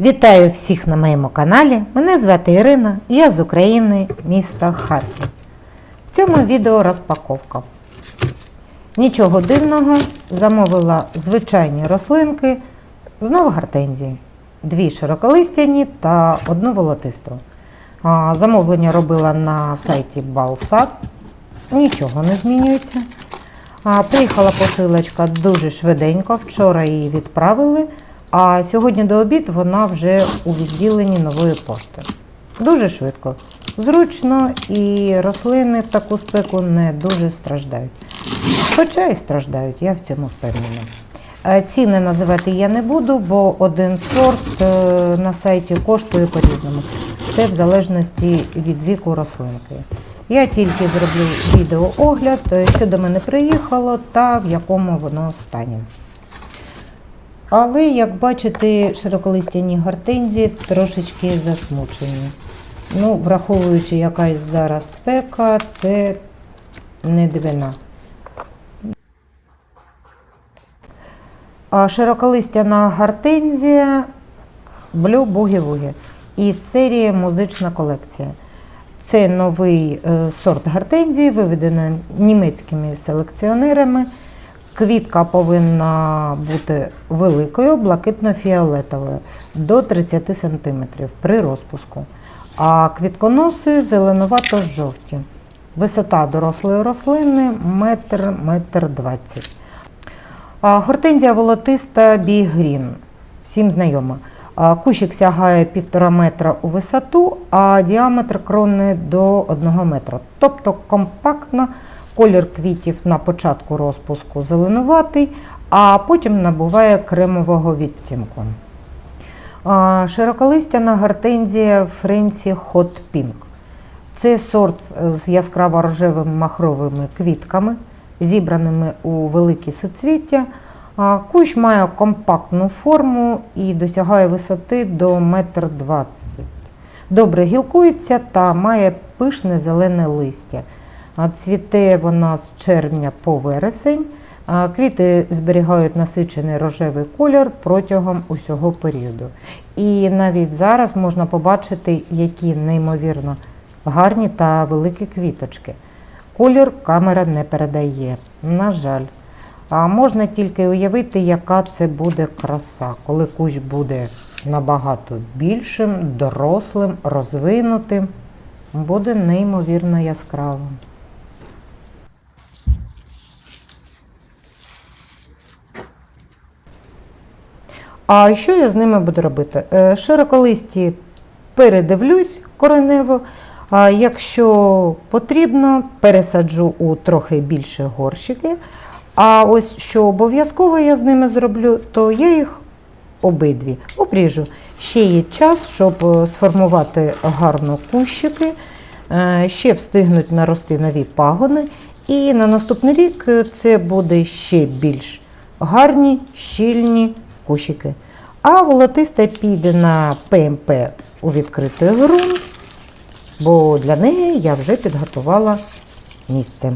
Вітаю всіх на моєму каналі. Мене звати Ірина, я з України, міста Харків. В цьому відео розпаковка. Нічого дивного, замовила звичайні рослинки, знову гортензії. Дві широколистяні та одну волотисту. Замовлення робила на сайті Балсад. Нічого не змінюється. Приїхала посилочка дуже швиденько. Вчора її відправили, а сьогодні до обід вона вже у відділенні нової пошти. Дуже швидко. Зручно і рослини в таку спеку не дуже страждають. Хоча і страждають, я в цьому впевнена. Е, Ціни називати я не буду, бо один сорт е, на сайті коштує по-різному. Це в залежності від віку рослинки. Я тільки зроблю відеоогляд, е, що до мене приїхало та в якому воно стані. Але, як бачите, широколистяні гортензії трошечки засмучені. Ну, враховуючи якась зараз спека, це не дивина. А широколистяна гортензія Boogie Woogie із серії Музична колекція. Це новий е, сорт гортензії, виведений німецькими селекціонерами. Квітка повинна бути великою, блакитно-фіолетовою до 30 см при розпуску. А квітконоси зеленувато-жовті. Висота дорослої рослини метр, метр двадцять. Гортензія волотиста бігрін. Всім знайома. Кущик сягає півтора метра у висоту, а діаметр крони до 1 метра. Тобто компактна, колір квітів на початку розпуску зеленуватий, а потім набуває кремового відтінку. Широколистяна гортензія Френсі Hot Pink. Це сорт з яскраво рожевими махровими квітками, зібраними у великі суцвіття. Кущ має компактну форму і досягає висоти до 1,20 м. Добре гілкується та має пишне зелене листя. Цвіте вона з червня по вересень. Квіти зберігають насичений рожевий колір протягом усього періоду. І навіть зараз можна побачити, які неймовірно гарні та великі квіточки. Колір камера не передає, на жаль. А можна тільки уявити, яка це буде краса, коли кущ буде набагато більшим, дорослим, розвинутим, буде неймовірно яскравим. А що я з ними буду робити? Е, Широколисті передивлюсь коренево. А якщо потрібно, пересаджу у трохи більше горщики. А ось що обов'язково я з ними зроблю, то я їх обидві обріжу. Ще є час, щоб е, сформувати гарно кущики, е, ще встигнуть нарости нові пагони. І на наступний рік це буде ще більш гарні, щільні кущики. А волотиста піде на ПМП у відкритий ґрунт, бо для неї я вже підготувала місце.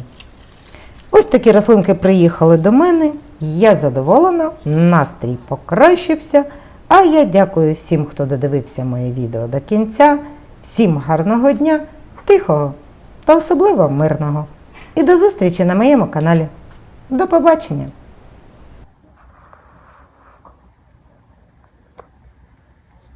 Ось такі рослинки приїхали до мене. Я задоволена, настрій покращився. А я дякую всім, хто додивився моє відео до кінця. Всім гарного дня, тихого та особливо мирного. І до зустрічі на моєму каналі. До побачення!